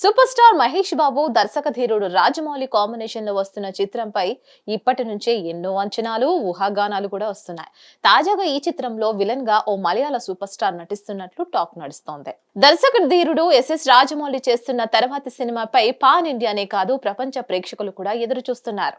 Super star Mahesh Babu దర్శక ధీరుడు రాజమౌళి కాంబినేషన్లో వస్తున్న చిత్రంపై ఇప్పటి నుంచే ఎన్నో అంచనాలు ఊహాగానాలు కూడా వస్తున్నాయి. తాజాగా ఈ చిత్రంలో విలన్గా ఓ మలయాళ సూపర్ స్టార్ నటిస్తున్నట్లు టాక్ నడుస్తోంది. దర్శక ధీరుడు ఎస్ఎస్ రాజమౌళి చేస్తున్న తర్వాతి సినిమాపై పాన్ ఇండియానే కాదు ప్రపంచ ప్రేక్షకులు కూడా ఎదురు చూస్తున్నారు.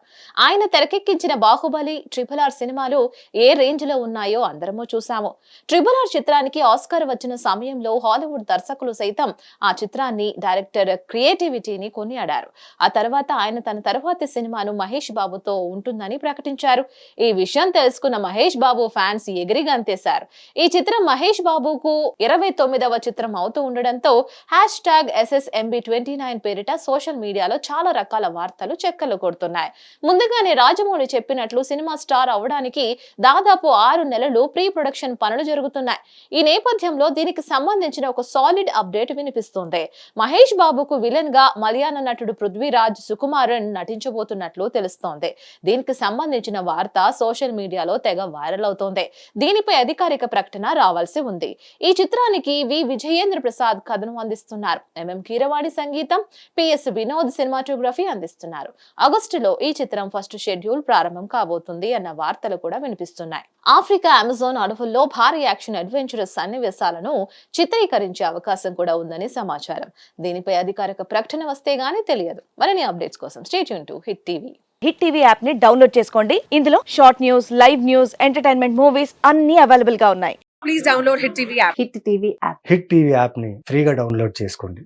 ఆయన తెరకెక్కించిన బాహుబలి ట్రిపుల్ ఆర్ సినిమాలు ఏ రేంజ్లో ఉన్నాయో అందరము చూసాము ట్రిపుల్ ఆర్ చిత్రానికి ఆస్కార్ వచ్చిన సమయంలో హాలీవుడ్ దర్శకులు సైతం ఆ చిత్రాన్ని డైరెక్టర్ క్రియేటివిటీని కొనియాడారు. ఆ తర్వాత ఆయన తన తర్వాతి సినిమాను మహేష్ బాబుతో ఉంటుందని ప్రకటించారు. ఈ విషయం తెలుసుకున్న మహేష్ బాబు ఫ్యాన్స్ ఎగిరి గంతేశారు ఈ చిత్రం మహేష్ బాబుకు ఇరవై తొమ్మిదవ చిత్రం అవుతూ ఉండడంతో hash tag SSMB twenty nine పేరిట సోషల్ మీడియాలో చాలా రకాల వార్తలు చెక్కలు కొడుతున్నాయి. ముందుగానే రాజమౌళి చెప్పినట్లు సినిమా స్టార్ అవడానికి దాదాపు ఆరు నెలలు ప్రీ ప్రొడక్షన్ పనులు జరుగుతున్నాయి. ఈ నేపథ్యంలో దీనికి సంబంధించిన ఒక సాలిడ్ అప్డేట్ వినిపిస్తుంది. మహేష్ బాబు బాబుకు విలన్గా మలయాళ నటుడు పృథ్వీరాజ్ సుకుమారన్ నటించబోతున్నట్లు తెలుస్తోంది. దీనికి సంబంధించిన వార్త సోషల్ మీడియాలో తెగ వైరల్ అవుతోంది. దీనిపై అధికారిక ప్రకటన రావాల్సి ఉంది. ఈ చిత్రానికి వి. విజయేంద్ర ప్రసాద్ కథను అందిస్తున్నారు. ఎంఎం కీరవాణి సంగీతం పిఎస్ వినోద్ సినిమాటోగ్రఫీ అందిస్తున్నారు. ఆగస్టులో ఈ చిత్రం ఫస్ట్ షెడ్యూల్ ప్రారంభం కాబోతుంది అన్న వార్తలు కూడా వినిపిస్తున్నాయి. ఆఫ్రికా అమెజాన్ అడవుల్లో భారీ యాక్షన్ అడ్వెంచరస్ సన్నివేశాలను చిత్రీకరించే అవకాశం కూడా ఉందని సమాచారం. దీనిపై అధికారిక ప్రకటన వస్తే గానీ తెలియదు. మరిన్ని అప్డేట్స్ కోసం stay tuned to hit TV. Hit TV యాప్ని డౌన్లోడ్ చేసుకోండి. ఇందులో short news live news entertainment movies అన్ని అవైలబుల్గా ఉన్నాయి. Please download Hit TV app. Hit TV app. Hit TV యాప్ని ఫ్రీగా డౌన్లోడ్ చేసుకోండి.